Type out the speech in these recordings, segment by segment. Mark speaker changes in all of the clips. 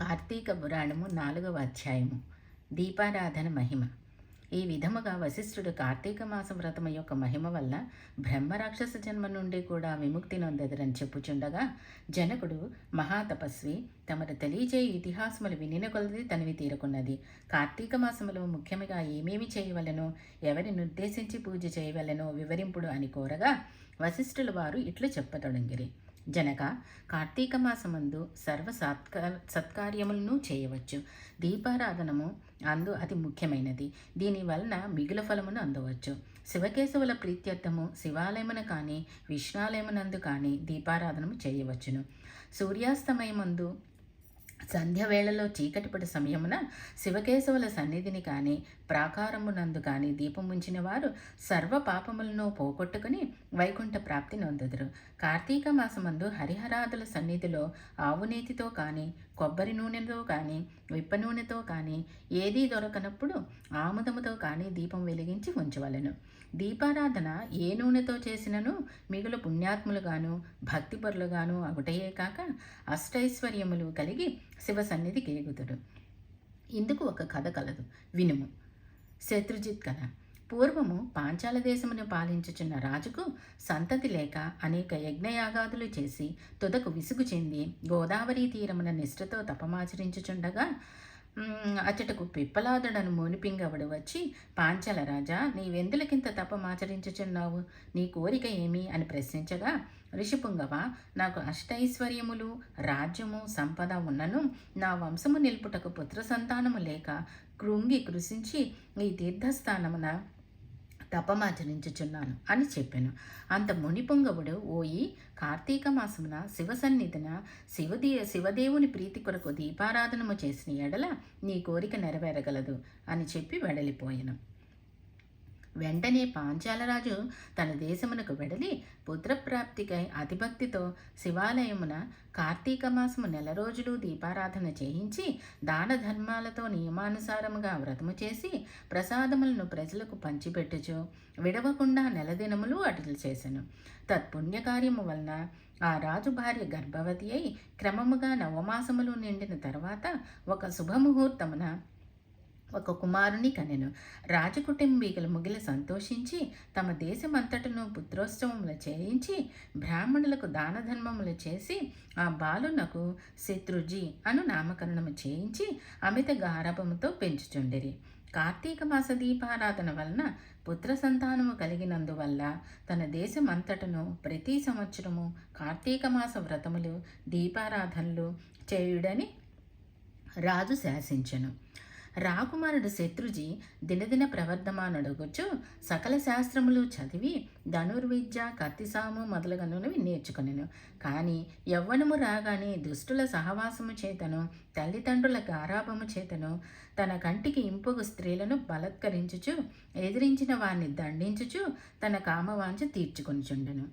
Speaker 1: కార్తీక పురాణము నాలుగవ అధ్యాయము. దీపారాధన మహిమ. ఈ విధముగా వశిష్ఠుడు కార్తీక మాస వ్రతము యొక్క మహిమ వల్ల బ్రహ్మరాక్షస జన్మ నుండి కూడా విముక్తి నొందెదరని చెప్పుచుండగా జనకుడు మహాతపస్వి తమరు తెలియజేయ ఇతిహాసములు వినిన కొలది తనివి తీరుకున్నది. కార్తీక మాసములో ముఖ్యంగా ఏమేమి చేయవలను ఎవరిని ఉద్దేశించి పూజ చేయవలెనో వివరింపుడు అని కోరగా వశిష్ఠుల వారు ఇట్లు చెప్పతొడంగిరి జనక కార్తీక మాసమందు సర్వ సత్కార సత్కార్యములను చేయవచ్చు. దీపారాధనము అందు అతి ముఖ్యమైనది. దీని వలన మిగుల ఫలమును అందవచ్చు. శివకేశవుల ప్రీత్యర్థము శివాలయమున కానీ విష్ణాలయమునందు కానీ దీపారాధనము చేయవచ్చును. సూర్యాస్తమయమందు సంధ్యవేళలో చీకటిపడి సమయమున శివకేశవుల సన్నిధిని కానీ ప్రాకారమునందు కానీ దీపం ఉంచిన వారు సర్వ పాపములను పోగొట్టుకుని వైకుంఠ ప్రాప్తి నొందుదురు. కార్తీక మాసమందు హరిహరాదుల సన్నిధిలో ఆవునేతితో కానీ కొబ్బరి నూనెతో కానీ విప్ప నూనెతో కానీ ఏదీ దొరకనప్పుడు ఆముదముతో కానీ దీపం వెలిగించి ఉంచవలెను. దీపారాధన ఏ నూనెతో చేసినను? మిగులు పుణ్యాత్ములుగాను భక్తిపరులుగాను అగుటయే కాక అష్టైశ్వర్యములు కలిగి శివ సన్నిధికి ఎగుతుడు ఇందుకు ఒక కథ కలదు. వినుము. శత్రుజిత్ కథ. పూర్వము పాంచాల దేశమును పాలించుచున్న రాజుకు సంతతి లేక అనేక యజ్ఞయాగాదులు చేసి తుదకు విసుగు చెంది గోదావరి తీరమున నిష్ఠతో తపమాచరించుచుండగా అచ్చటకు పిప్పలాదుడను మోనిపింగవడు వచ్చి పాంచాల రాజా నీవెందులకింత తపమాచరించుచున్నావు నీ కోరిక ఏమి? అని ప్రశ్నించగా ఋషిపుంగవ నాకు అష్టైశ్వర్యములు రాజ్యము సంపద ఉన్నను. నా వంశము నిలుపుటకు పుత్ర సంతానము లేక కృంగి కృషించి ఈ తీర్థస్థానమున తపమాచరించుచున్నాను అని చెప్పాను. అంత మునిపొంగవుడు ఓయి కార్తీక మాసమున శివ సన్నిధిన శివదే శివదేవుని ప్రీతి కొరకు దీపారాధనము చేసిన ఎడల నీ కోరిక నెరవేరగలదు అని చెప్పి వెడలిపోయాను. వెంటనే పాంచాలరాజు తన దేశమునకు వెడలి పుత్రప్రాప్తికై అతిభక్తితో శివాలయమున కార్తీక మాసము నెల రోజులు దీపారాధన చేయించి దాన ధర్మాలతో నియమానుసారముగా వ్రతము చేసి ప్రసాదములను ప్రజలకు పంచిపెట్టుచు విడవకుండా నెల దినములు అటులు తత్పుణ్యకార్యము వలన ఆ రాజు భార్య గర్భవతి అయి క్రమముగా నవమాసములు నిండిన తర్వాత ఒక శుభముహూర్తమున ఒక కుమారుని కనెను. రాజకుటుంబీకులు ముగిలి సంతోషించి తమ దేశమంతటను పుత్రోత్సవములు చేయించి బ్రాహ్మణులకు దాన ధర్మములు చేసి ఆ బాలునకు శత్రుజీ అను నామకరణము చేయించి అమిత గారభముతో పెంచుచుండిరి. కార్తీక మాస దీపారాధన వలన పుత్ర సంతానము కలిగినందువల్ల తన దేశమంతటను ప్రతి సంవత్సరము కార్తీక మాస వ్రతములు దీపారాధనలు చేయుడని రాజు శాసించెను. రాకుమారుడు శత్రుజీ దినదిన ప్రవర్ధమానడుగుచు సకల శాస్త్రములు చదివి ధనుర్విద్య కత్తిసాము మొదలగునవి నేర్చుకునేను. కానీ యవ్వనము రాగానే దుష్టుల సహవాసము చేతను తల్లిదండ్రుల గారాభము చేతను తన కంటికి ఇంపుగు స్త్రీలను బలత్కరించుచు ఎదిరించిన వారిని దండించుచు తన కామవాంఛ తీర్చుకొనిచుండెను.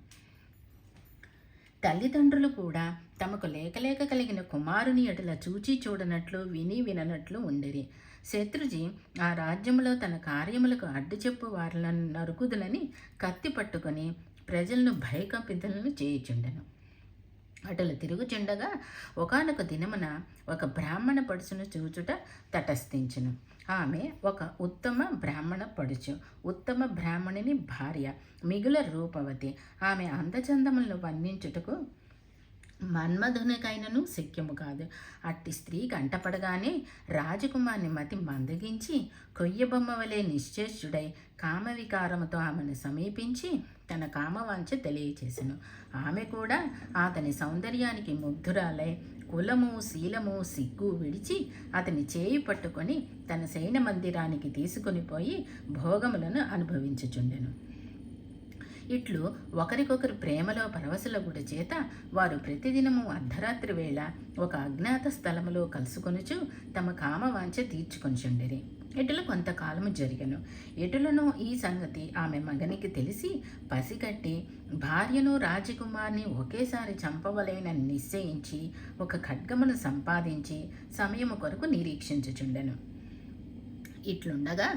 Speaker 1: తల్లిదండ్రులు కూడా తమకు లేకలేక కలిగిన కుమారుని ఎడల చూచి చూడనట్లు విని విననట్లు ఉండిరి. శత్రుజీ ఆ రాజ్యములో తన కార్యములకు అడ్డు చెప్పు వారులను నరుకుదులని కత్తి పట్టుకొని ప్రజలను భయకంపితులను చేయుచుండెను. అటులు తిరుగుచుండగా ఒకానొక దినమున ఒక బ్రాహ్మణ పడుచును చూచుట తటస్థించును. ఆమె ఒక ఉత్తమ బ్రాహ్మణ పడుచు. ఉత్తమ బ్రాహ్మణుని భార్య మిగుల రూపవతి. ఆమె అందచందములను వర్ణించుటకు మన్మధునికైనను శక్యము కాదు. అట్టి స్త్రీ కంటపడగానే రాజకుమార్ని మతి మందగించి కొయ్యబొమ్మ వలె నిశ్చేష్యుడై కామవికారముతో ఆమెను సమీపించి తన కామవాంఛ తెలియచేసెను. ఆమె కూడా అతని సౌందర్యానికి ముగ్ధురాలై కులము శీలము సిగ్గు విడిచి అతని చేయి పట్టుకొని తన శయన మందిరానికి తీసుకొని పోయి భోగములను అనుభవించుచుండెను. ఇట్లు ఒకరికొకరు ప్రేమలో పరవశులగుట చేత వారు ప్రతిదినము అర్ధరాత్రి వేళ ఒక అజ్ఞాత స్థలములో కలుసుకొనుచు తమ కామవాంఛ తీర్చుకొనిచుండిరి. ఇటుల కొంతకాలము జరిగను. ఎటులను ఈ సంగతి ఆమె మగనికి తెలిసి పసిగట్టి భార్యను రాజకుమార్ని ఒకేసారి చంపవలేనని నిశ్చయించి ఒక ఖడ్గమును సంపాదించి సమయము కొరకు నిరీక్షించుచుండెను. ఇట్లుండగా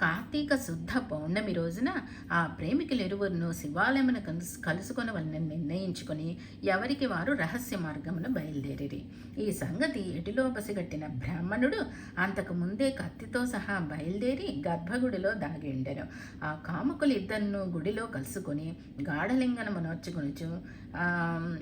Speaker 1: కార్తీక శుద్ధ పౌర్ణమి రోజున ఆ ప్రేమికులు ఇరువురును శివాలయమున కలుసు కలుసుకొనవలని నిర్ణయించుకొని ఎవరికి వారు రహస్య మార్గమును బయలుదేరిరి. ఈ సంగతి ఎటిలో పసిగట్టిన బ్రాహ్మణుడు అంతకు ముందే కత్తితో సహా బయలుదేరి గర్భగుడిలో దాగి ఉండెను. ఆ కాముకులు ఇద్దరును గుడిలో కలుసుకొని గాఢలింగనము నోచుకొనుచు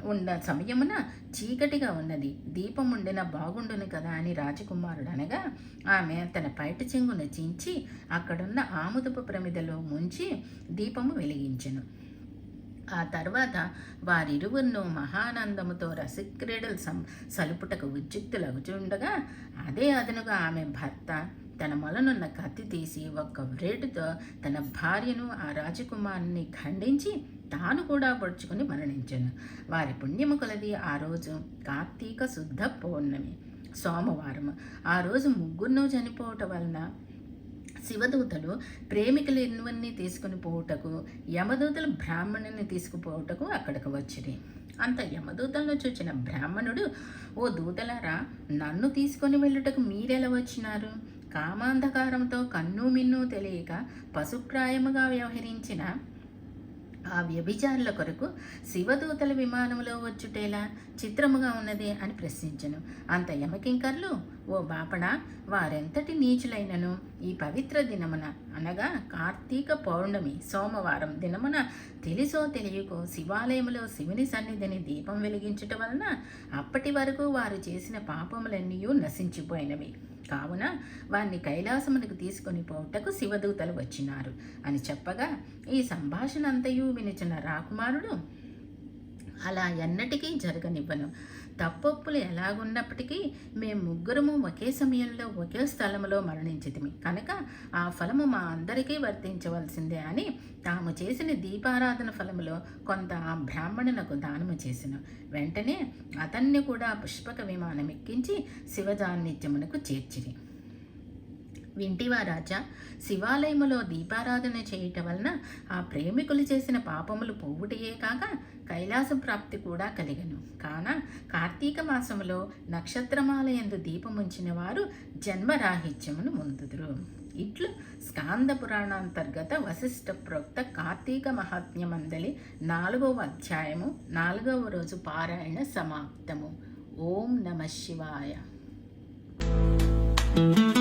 Speaker 1: ఉన్న సమయమున చీకటిగా ఉన్నది. దీపం ఉండిన బాగుండును కదా అని రాజకుమారుడు అనగా ఆమె తన పైట చెంగును చించి అక్కడున్న ఆముదపు ప్రమిదలో ముంచి దీపము వెలిగించెను. ఆ తర్వాత వారిరువురును మహానందముతో రసిక్రీడలు సం సలుపుటకు ఉద్యుక్తులగుచుండగా అదే అదనుగా ఆమె భర్త తన మొలనున్న కత్తి తీసి ఒక్క వ్రేటుతో తన భార్యను ఆ రాజకుమారుని ఖండించి తాను కూడా పొడుచుకుని మరణించాను. వారి పుణ్యము కొలది ఆ రోజు కార్తీక శుద్ధ పౌర్ణమి సోమవారం. ఆ రోజు ముగ్గురును చనిపోవటం వలన శివదూతలు ప్రేమికులు ఎన్నువన్నీ తీసుకుని పోవుటకు యమదూతలు బ్రాహ్మణుని తీసుకుపోవుటకు అక్కడికి వచ్చిరి. అంత యమదూతలను చూచిన బ్రాహ్మణుడు ఓ దూతలారా నన్ను తీసుకొని వెళ్ళుటకు మీరెలా వచ్చినారు? కామాంధకారంతో కన్ను మిన్ను తెలియక పశుప్రాయముగా వ్యవహరించిన ఆ వ్యభిచారుల కొరకు శివదూతల విమానంలో వచ్చుటేలా చిత్రముగా ఉన్నది అని ప్రశ్నించను. అంత యమకింకర్లు ఓ బాపడ వారెంతటి నీచులైనను ఈ పవిత్ర దినమున అనగా కార్తీక పౌర్ణమి సోమవారం దినమున తెలిసో తెలియకో శివాలయములో శివుని సన్నిధిని దీపం వెలిగించుట వలన అప్పటి వరకు వారు చేసిన పాపములన్నీ నశించిపోయినవి. కావున వారిని కైలాసమునకు తీసుకొని పోవుటకు శివదూతలు వచ్చినారు. అని చెప్పగా ఈ సంభాషణ అంతయు వినిచిన రాకుమారుడు అలా ఎన్నటికీ జరగనివ్వను. తప్పొప్పులు ఎలాగున్నప్పటికీ మేము ముగ్గురము ఒకే సమయంలో ఒకే స్థలంలో మరణించితిమి. కనుక ఆ ఫలము మా అందరికీ వర్తించవలసిందే అని తాము చేసిన దీపారాధన ఫలములో కొంత ఆ బ్రాహ్మణునకు దానము చేసిన. వెంటనే అతన్ని కూడా పుష్పక విమానం ఎక్కించి శివజాన్నిత్యమునకు చేర్చిరి. వింటివా రాజా శివాలయములో దీపారాధన చేయటం వలన ఆ ప్రేమికులు చేసిన పాపములు పోవుటయే కాక కైలాస ప్రాప్తి కూడా కలిగను. కాన కార్తీక మాసములో నక్షత్రమాలయందు దీపముంచిన వారు జన్మరాహిత్యమును ముందుదురు. ఇట్లు స్కాంద పురాణాంతర్గత వశిష్ఠ ప్రోక్త కార్తీక మహాత్మ్యమందలి నాలుగవ అధ్యాయము నాలుగవ రోజు పారాయణ సమాప్తము. ఓం నమ శివాయ. thank you